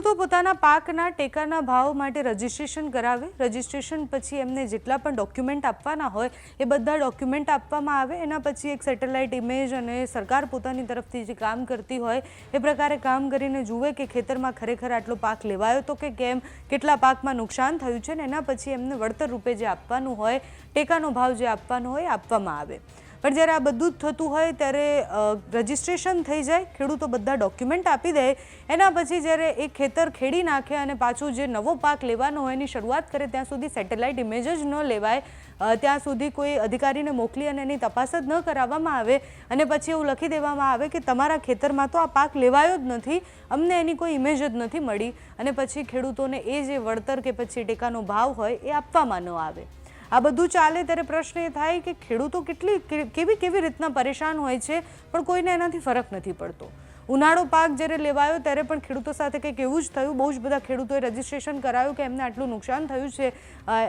ખેડૂતો પોતાના પાકના ટેકાના ભાવ માટે રજીસ્ટ્રેશન કરાવે. રજીસ્ટ્રેશન પછી એમને જેટલા પણ ડોક્યુમેન્ટ આપવાના હોય એ બધા ડોક્યુમેન્ટ આપવામાં આવે. એના પછી એક સેટેલાઇટ ઇમેજ અને સરકાર પોતાની તરફથી જે કામ કરતી હોય એ પ્રકારે કામ કરીને જુએ કે ખેતરમાં ખરેખર આટલો પાક લેવાયો તો કે કેમ? કેટલા પાકમાં નુકસાન થયું છે ને એના પછી એમને વળતર રૂપે જે આપવાનું હોય, ટેકાનો ભાવ જે આપવાનો હોય આપવામાં આવે. પણ જ્યારે આ બધું જ થતું હોય ત્યારે રજિસ્ટ્રેશન થઈ જાય, ખેડૂતો બધા ડોક્યુમેન્ટ આપી દે, એના પછી જ્યારે એ ખેતર ખેડી નાખે અને પાછું જે નવો પાક લેવાનો હોય એની શરૂઆત કરે, ત્યાં સુધી સેટેલાઇટ ઇમેજ જ ન લેવાય ત્યાં સુધી કોઈ અધિકારીને મોકલી અને એની તપાસ જ ન કરાવવામાં આવે, અને પછી એવું લખી દેવામાં આવે કે તમારા ખેતરમાં તો આ પાક લેવાયો જ નથી, અમને એની કોઈ ઇમેજ જ નથી મળી, અને પછી ખેડૂતોને એ જે વળતર કે પછી ટેકાનો ભાવ હોય એ આપવામાં ન આવે. આ બધું ચાલે ત્યારે પ્રશ્ન એ થાય કે ખેડૂતો કેટલી કેવી કેવી રીતના પરેશાન હોય છે, પણ કોઈને એનાથી ફરક નથી પડતો. ઉનાળો પાક જ્યારે લેવાયો ત્યારે પણ ખેડૂતો સાથે કંઈક એવું જ થયું. બહુ જ બધા ખેડૂતોએ રજીસ્ટ્રેશન કરાયું કે એમને આટલું નુકસાન થયું છે.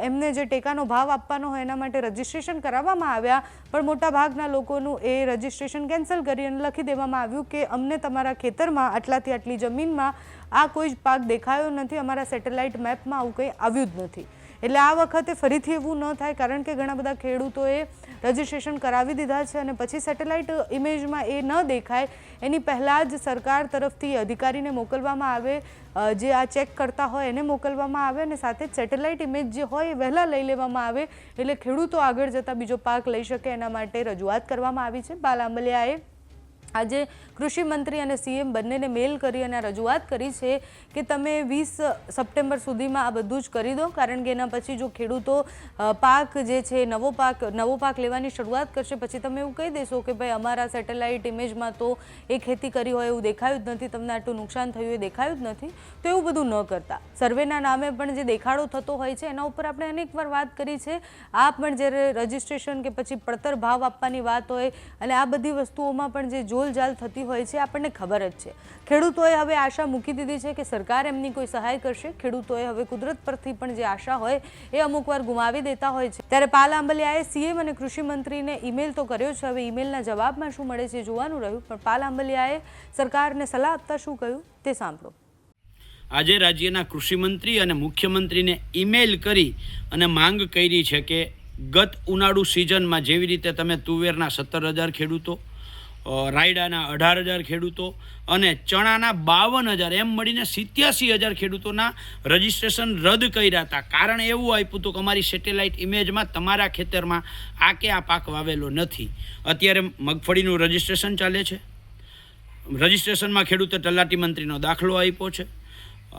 એમને જે ટેકાનો ભાવ આપવાનો હોય એના માટે રજીસ્ટ્રેશન કરાવવામાં આવ્યા, પણ મોટા ભાગના લોકોનું એ રજીસ્ટ્રેશન કેન્સલ કરી અને લખી દેવામાં આવ્યું કે અમને તમારા ખેતરમાં આટલાથી આટલી જમીનમાં આ કોઈ જ પાક દેખાયો નથી, અમારા સેટેલાઇટ મેપમાં આવું કંઈ આવ્યું જ નથી. એટલે આ વખતે ફરીથી એવું ન થાય, કારણ કે ઘણા બધા ખેડૂતોએ રજીસ્ટ્રેશન કરાવી દીધા છે અને પછી સેટેલાઇટ ઇમેજમાં એ ન દેખાય. એની પહેલાં જ સરકાર તરફથી અધિકારીને મોકલવામાં આવે જે આ ચેક કરતા હોય એને મોકલવામાં આવે અને સાથે સેટેલાઇટ ઇમેજ જે હોય એ વહેલાં લઈ લેવામાં આવે. એટલે ખેડૂતો આગળ જતાં બીજો પાક લઈ શકે એના માટે રજૂઆત કરવામાં આવી છે. બાલ આંબલિયાએ આજે કૃષિ મંત્રી અને સીએમ બંનેને મેલ કરી અને રજૂઆત કરી છે કે તમે વીસ સપ્ટેમ્બર સુધીમાં આ બધું જ કરી દો, કારણ કે એના પછી જો ખેડૂતો પાક જે છે, નવો પાક નવો પાક લેવાની શરૂઆત કરશે, પછી તમે એવું કહી દેશો કે ભાઈ અમારા સેટેલાઇટ ઇમેજમાં તો એ ખેતી કરી હોય એવું દેખાયું જ નથી, તમને આટલું નુકસાન થયું એ દેખાયું જ નથી, તો એવું બધું ન કરતા. સર્વેના નામે પણ જે દેખાડો થતો હોય છે, એના ઉપર આપણે અનેકવાર વાત કરી છે. આ પણ જ્યારે રજિસ્ટ્રેશન કે પછી પડતર ભાવ આપવાની વાત હોય, અને આ બધી વસ્તુઓમાં પણ જે જોલજાલ થતી હોય છે, આપણને ખબર જ છે. ખેડૂતોએ હવે આશા મૂકી દીધી છે કે સરકાર એમની કોઈ સહાય કરશે. ખેડૂતોએ હવે કુદરત પરથી પણ જે આશા હોય, એ અમુક ગુમાવી દેતા હોય છે. ત્યારે પાલ આંબલિયાએ સીએમ અને કૃષિ મંત્રીને તો કર્યો છે, હવે ઈમેલના જવાબમાં શું મળે છે જોવાનું રહ્યું. પણ પાલ આંબલિયાએ સરકારને સલાહ આપતા શું કહ્યું, તે સાંભળો. આજે રાજ્યના કૃષિમંત્રી અને મુખ્યમંત્રીને ઈમેલ કરી અને માંગ કરી છે કે ગત ઉનાળુ સિઝનમાં જેવી રીતે તમે તુવેરના સત્તર હજાર ખેડૂતો રાયડાના અઢાર હજાર ખેડૂતો અને ચણાના બાવન હજાર, એમ મળીને સિત્યાસી હજાર ખેડૂતોના રજિસ્ટ્રેશન રદ કર્યા હતા. કારણ એવું આપ્યું હતું કે અમારી સેટેલાઇટ ઇમેજમાં તમારા ખેતરમાં આ કે આ પાક વાવેલો નથી. અત્યારે મગફળીનું રજિસ્ટ્રેશન ચાલે છે. રજિસ્ટ્રેશનમાં ખેડૂતે તલાટી મંત્રીનો દાખલો આપ્યો છે.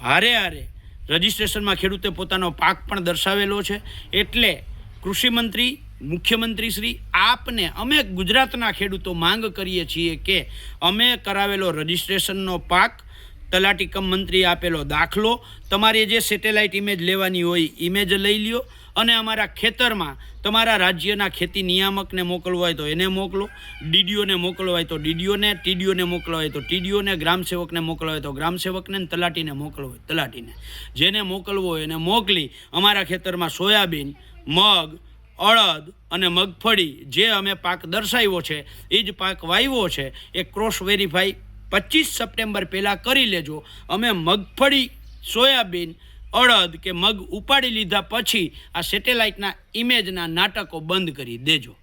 હારે હારે રજિસ્ટ્રેશનમાં ખેડૂતે પોતાનો પાક પણ દર્શાવેલો છે. એટલે કૃષિમંત્રી મુખ્યમંત્રી શ્રી આપને અમે ગુજરાતના ખેડૂતો માંગ કરીએ છીએ કે અમે કરાવેલો રજિસ્ટ્રેશનનો પાક, તલાટી કમ મંત્રીએ આપેલો દાખલો, તમારે જે સેટેલાઇટ ઇમેજ લેવાની હોય ઇમેજ લઈ લ્યો અને અમારા ખેતરમાં તમારા રાજ્યના ખેતી નિયામકને મોકલવો હોય તો એને મોકલો, ડીડીઓને મોકલવા હોય તો ડીડીઓને, ટીડીઓને મોકલવા હોય તો ટીડીઓને, ગ્રામસેવકને મોકલવા હોય તો ગ્રામસેવકને તલાટીને મોકલવો હોય તલાટીને. જેને મોકલવો હોય એને મોકલી અમારા ખેતરમાં સોયાબીન, મગ અડદ અને મગફળી જે અમે પાક દર્શાવ્યો છે, એ જ પાક વાવ્યો છે, એ ક્રોસ વેરીફાઈ પચીસ સપ્ટેમ્બર પહેલાં કરી લેજો. અમે મગફળી, સોયાબીન અડદ કે મગ ઉપાડી લીધા પછી આ સેટેલાઇટના ઇમેજના નાટકો બંધ કરી દેજો.